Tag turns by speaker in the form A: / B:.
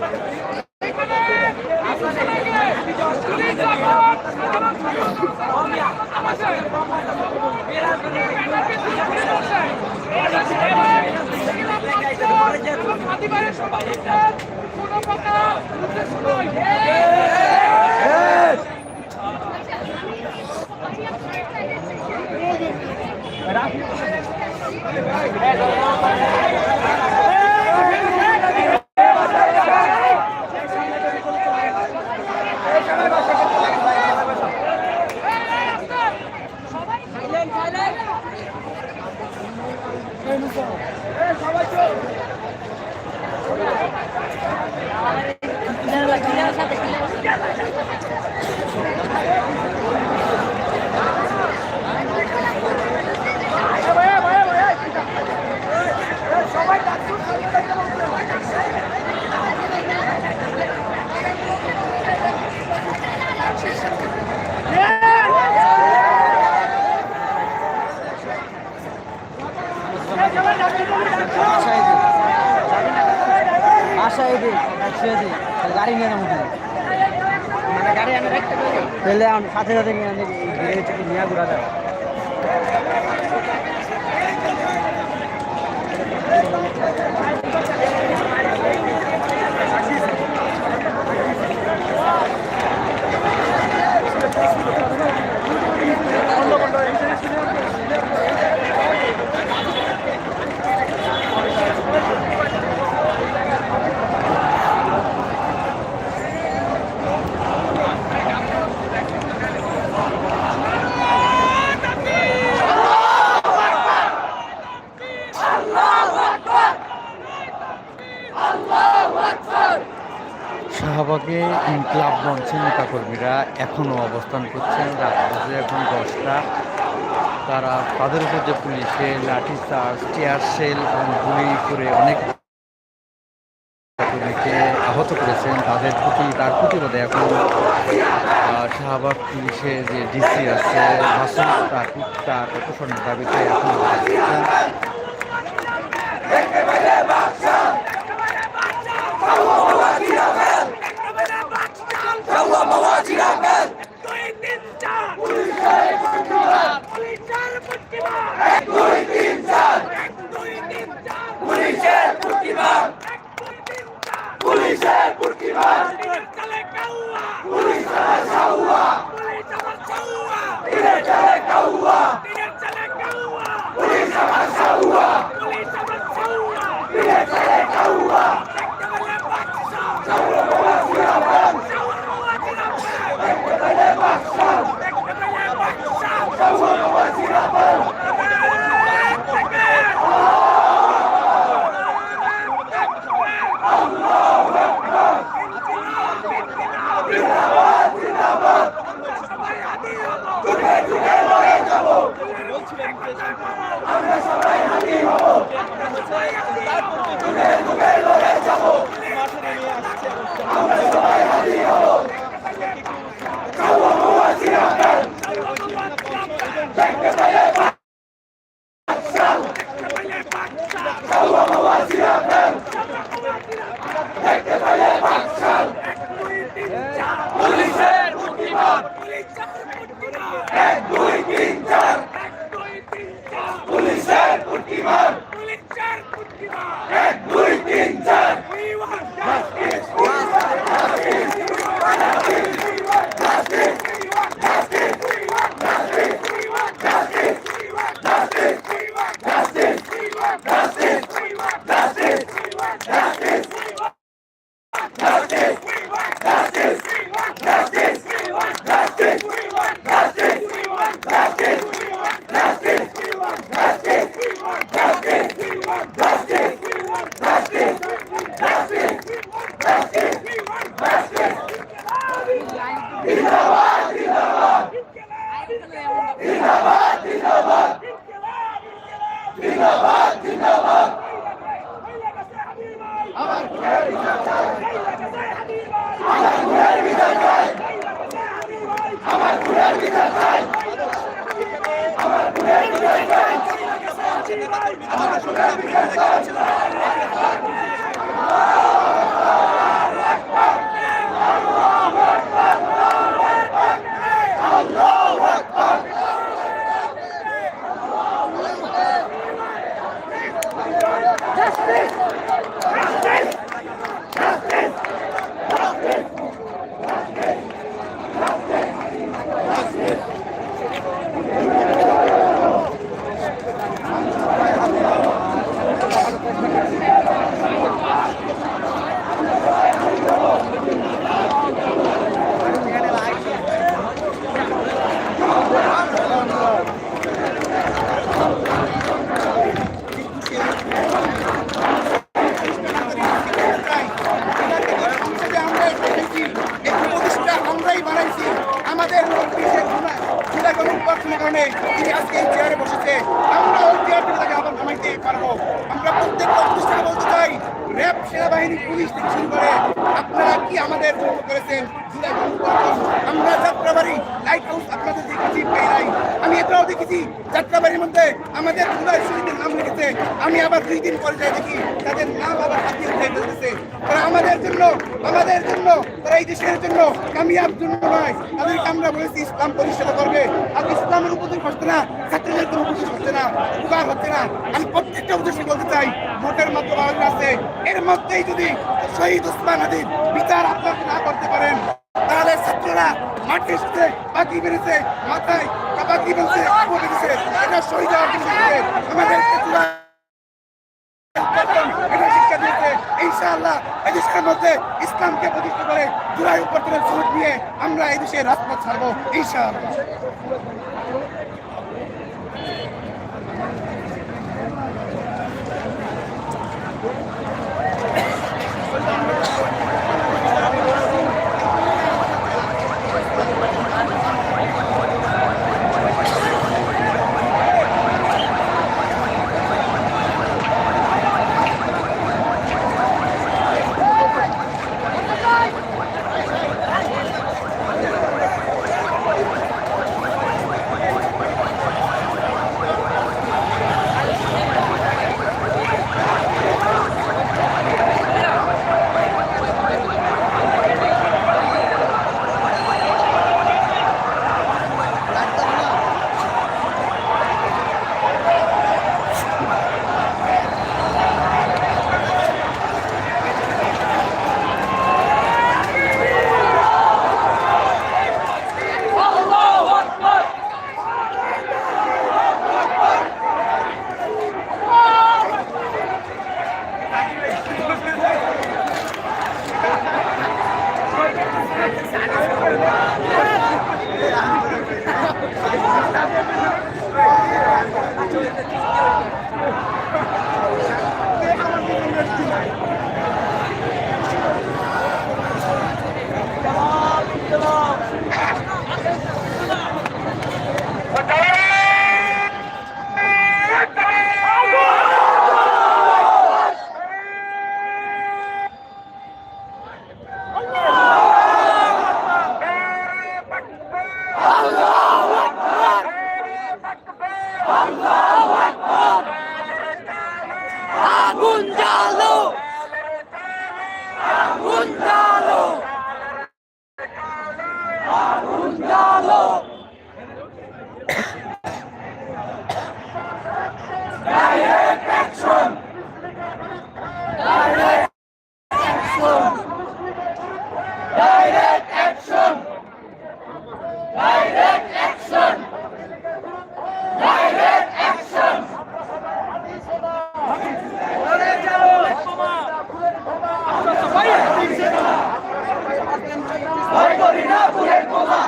A: あれ? আশা এদি একশো এদি গাড়ি নিয়ে নামো মানে গাড়ি আমি রাখতে পারি? পেলে আমি সাথে সাথে নিয়ে আনি ঘিরে থেকে নিয়ে ঘুরা যায়
B: শাহবাগে ইনকলাব মঞ্চের নেতাকর্মীরা এখনও অবস্থান করছেন। রাত বাজে এখন দশটা। তারা, তাদের উপর যে পুলিশে লাঠি, চার্জ, টিয়ার সেল এবং গুলি করে অনেক কর্মীকে আহত করেছেন। তাদের প্রতি, তার প্রতিবাদে এখন শাহবাগ পুলিশের যে ডিসি আছে হাসন তার তার অপসারণের দাবিতে এখন Pulis sama
C: Sawa! Pulis sama Sawa! Pulis sama Sawa! আমরা সবাই হাজির হব আমরা সবাই হাজির আমরা সেনাবাহিনী পুলিশ থেকে করে আপনারা কি আমাদের করেছেন। আমরা যাত্রাবাড়ি লাইট হাউস আপনাদের দেখেছি পেয়ে আমি এটাও দেখেছি, যাত্রাবাড়ির মধ্যে আমাদের জুলাই শহীদের নাম লিখেছে। আমি আবার দুই দিন পরে যাই দেখি, তাদের নাম আবার হাতিয়ে উঠে ফেলতেছে। তারা আমাদের জন্য আমাদের জন্য, তারা এই দেশের জন্য কামিয়াব জন্য নয়। তাদেরকে আমরা বলেছি, ইসলাম প্রতিষ্ঠিত করবে। আর ইসলামের উপদেশ হচ্ছে না, ছাত্রীদের কোনো উপদেশ হচ্ছে না, উপকার হচ্ছে না। আমি প্রত্যেকটা উদ্দেশ্যে বলতে চাই, ভোটের বারো আছে। এর মধ্যেই যদি শহীদ উসমান হাদির বিচার আপনাকে না করতে পারেন তাহলে ছাত্ররা মাটি সাথে বাকি বেড়েছে মাথায় কাবাকি বেড়েছে বেড়েছে এটা শহীদ আমাদের মধ্যে ইসলামকে প্রতিষ্ঠা করে জুলাই সুযোগ নিয়ে আমরা এই দেশে রাজপথ ছাড়বো, ইনশাআল্লাহ।
D: Mundial! ভয় করি না পুরের কথা।